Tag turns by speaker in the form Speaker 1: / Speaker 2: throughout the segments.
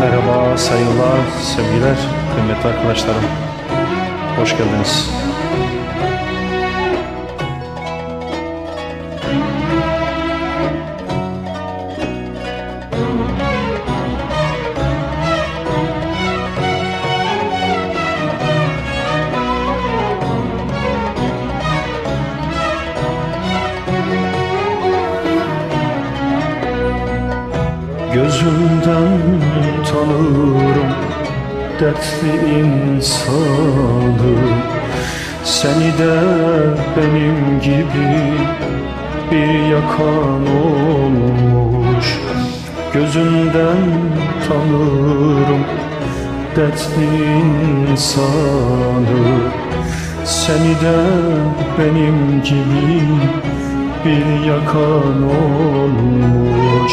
Speaker 1: Merhaba, saygılar, sevgiler, kıymetli arkadaşlarım. Hoş geldiniz. Gözümden tanırım dertli insanı. Seni de benim gibi bir yakan olmuş. Gözünden tanırım dertli insanı. Seni de benim gibi bir yakan olmuş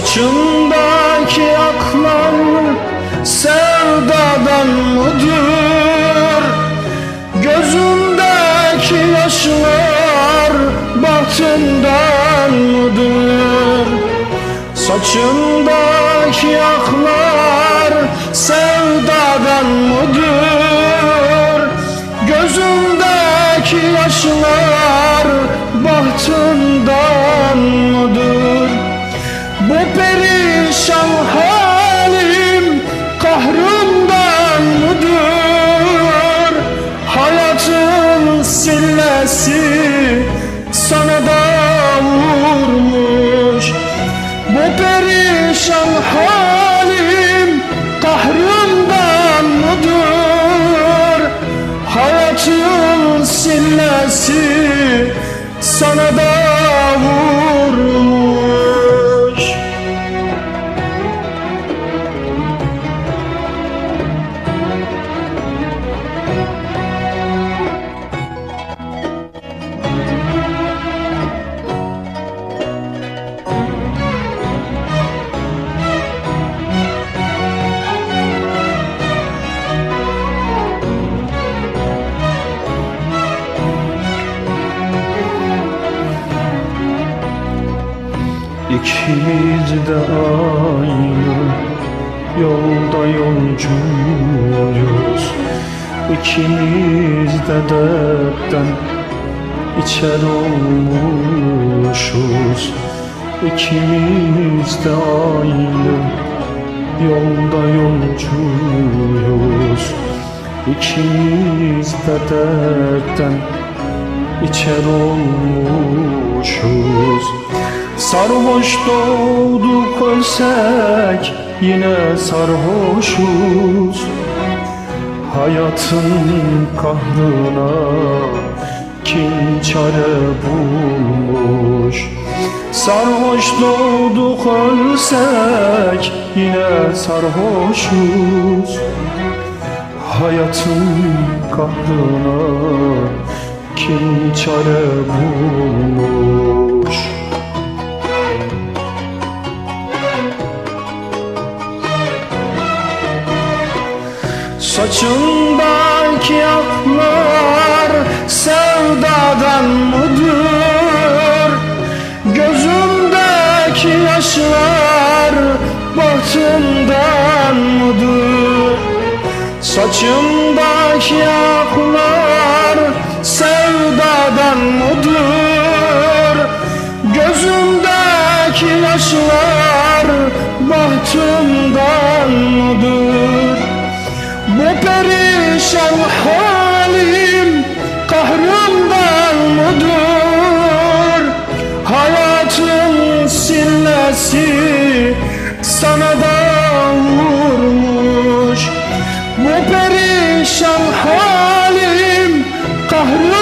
Speaker 1: Saçındaki aklar sevdadan mıdır? Gözündeki yaşlar bahtından mıdır? Saçındaki aklar sevdadan mıdır? Gözündeki yaşlar bahtından mıdır? Kahrımdan mıdır? Hayatın sillesi sana da vurmuş Bu perişan halim kahrımdan mıdır? Hayatın sillesi sana da vurmuş İkimiz de aynı yolda yolcuyuz. İkimiz de dertten içer olmuşuz. İkimiz de aynı yolda yolcuyuz. İkimiz de dertten içer olmuşuz Sarhoş doğduk ölsek yine sarhoşuz. Hayatın kahrına kim çare bulmuş? Sarhoş doğduk ölsek yine sarhoşuz. Hayatın kahrına kim çare bulmuş Saçındaki aklar sevdadan mıdır? Gözümdeki yaşlar bahtımdan mıdır? Saçımdaki aklar halim kahrımdan mıdır? Hayatın sillesi sana da vurmuş Bu perişan halim kahrımdan